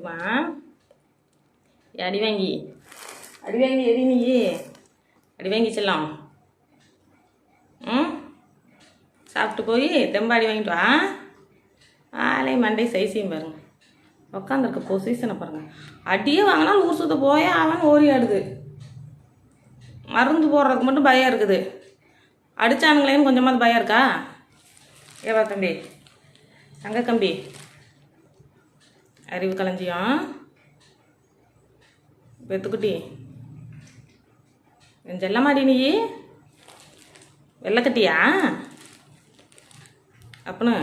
சுத்துமா அடி வாங்கி. அடி வாங்கி எரி நீ. அடி வாங்கி செல்லம். ம்? சாப்பிட்டு போய் தெம்பாடி வாங்கிட்டு வா. ஆளே மண்டை சைஸையும் பாருங்க. உக்காந்துருக்க பொசிஷனை பாருங்க. அடியே வாங்கினாலும் ஊர் சுத்த போய் அவன் ஓடி ஆடுது. மருந்து போடுறதுக்கு மட்டும் பயம் இருக்குது. அடிச்சானுங்களேன்னு கொஞ்சமாவது பயம் இருக்கா? ஏவா தம்பி. தங்க கம்பி அறிவு களஞ்சியம் வெத்துக்குட்டி என் செல்லமாடி நீ? வெள்ளக்கட்டியா? அப்பனு.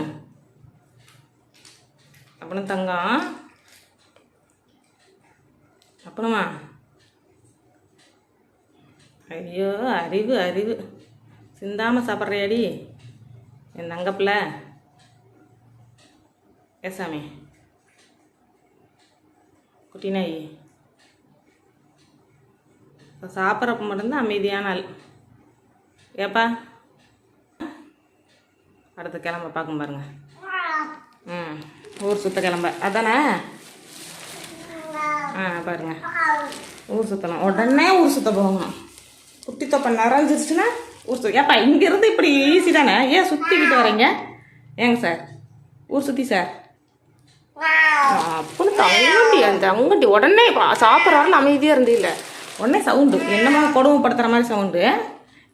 அப்பனு தங்கம் அப்பனுமா? ஐயோ அறிவு அறிவு. சிந்தாம சாப்பிட்றியாடி? என் தங்கப்பில் ஏசாமி குட்டி நாய் இப்போ சாப்பிட்றப்ப மட்டும்தான் அமைதியான ஆள். ஏப்பா? அடுத்த கிளம்ப பார்க்கும் பாருங்க. ம் ஊர் சுத்த கிளம்ப. அதானே? ஆ பாருங்க. ஊர் சுற்றணும் உடனே ஊர் சுத்த போகணும். குட்டி தொப்பை நிறைஞ்சிருச்சுன்னா ஊர் சுத்த ஏப்பா இங்கேருந்து இப்படி ஈஸி தானே? ஏன் சுற்றிக்கிட்டு வரீங்க? ஏங்க சார்? ஊர் சுற்றி சார்? அப்படி தங்கண்டி அந்த தங்கண்டி உடனே சாப்பிட்ற வரல அமைதியாக இல்லை உடனே சவுண்டு. என்னமோ கொடுமைப்படுத்துகிற மாதிரி சவுண்டு.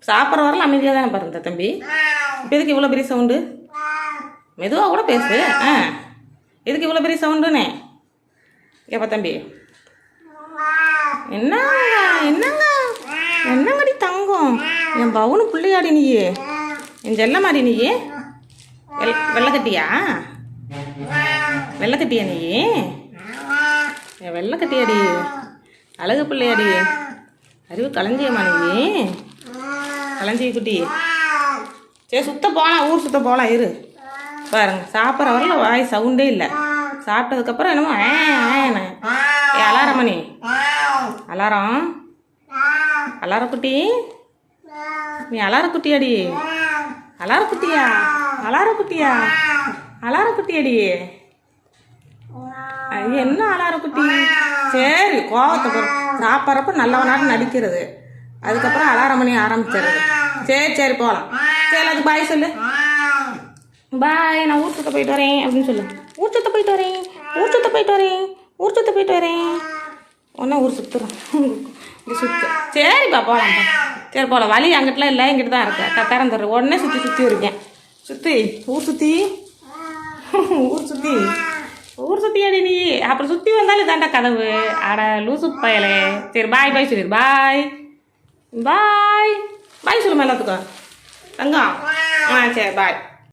சாப்பிட்ற வரல அமைதியாக தானே பாருந்த தம்பி. இப்போ எதுக்கு இவ்வளோ பெரிய சவுண்டு? மெதுவாக கூட பேசு. ஆ. எதுக்கு இவ்வளோ பெரிய சவுண்டுண்ணே ஏப்பா தம்பி. என்னங்க என்னங்க? என்னங்கடி தங்கம்? என் பவுனு பிள்ளையாடி நீயே. என் செல்ல மாதிரி நீயே வெள் வெள்ளைக்கட்டியா வெள்ளைக்கட்டியா நீ? என் வெள்ளைக்கட்டியாடி அழகு பிள்ளையாடி. அறிவு களஞ்சியம்மா நீ? களஞ்சிய குட்டி. சரி சுத்த போகலாம் ஊர் சுத்த போகலாம் இரு. பாருங்க சாப்பிட்ற வரல வாய் சவுண்டே இல்லை. சாப்பிட்டதுக்கப்புறம் என்னமோ ஏ ஆன்னு ஏ அலாரமணி அலாரம்? அலார குட்டி? நீ அலார குட்டியாடி. அலார குட்டியா? ஐயோ, என்ன அலார குட்டி? சரி கோவத்தை போற சாப்பிட்றப்ப நல்லவனாட்டு நடிக்கிறது. அதுக்கப்புறம் அலாரம் பண்ணி ஆரம்பிச்சிடுறது. சரி சரி போகலாம் சரி அதுக்கு பாய் சொல்லு. பாய் நான் ஊர் சுத்த போயிட்டு வரேன் அப்படின்னு சொல்லு. ஊர் சுத்த போயிட்டு வரேன். ஊர் சுத்த போயிட்டு வரேன். ஊர் சுத்த போயிட்டு வரேன். ஒன்றா ஊர் சுற்றுறோம் சுற்று சரிப்பா போகலாம்ப்பா சரி போகலாம் வழி அங்கிட்டலாம் இல்லை எங்கிட்ட தான் இருக்கேன் திறந்து தர்றேன் உடனே சுற்றி சுற்றி இருக்கேன். சுற்றி ஊர் சுற்றி ஊர் சுற்றி அப்புறம் சுற்றி வந்தாலும் தாண்டா கதவு. அட லூசு பயலே. சரி பாய் பாய் சொல்லிடு பாய் பாய் பாய் சொல்லுமா எல்லாத்துக்கும். தங்கம். ஆ சரி பாய்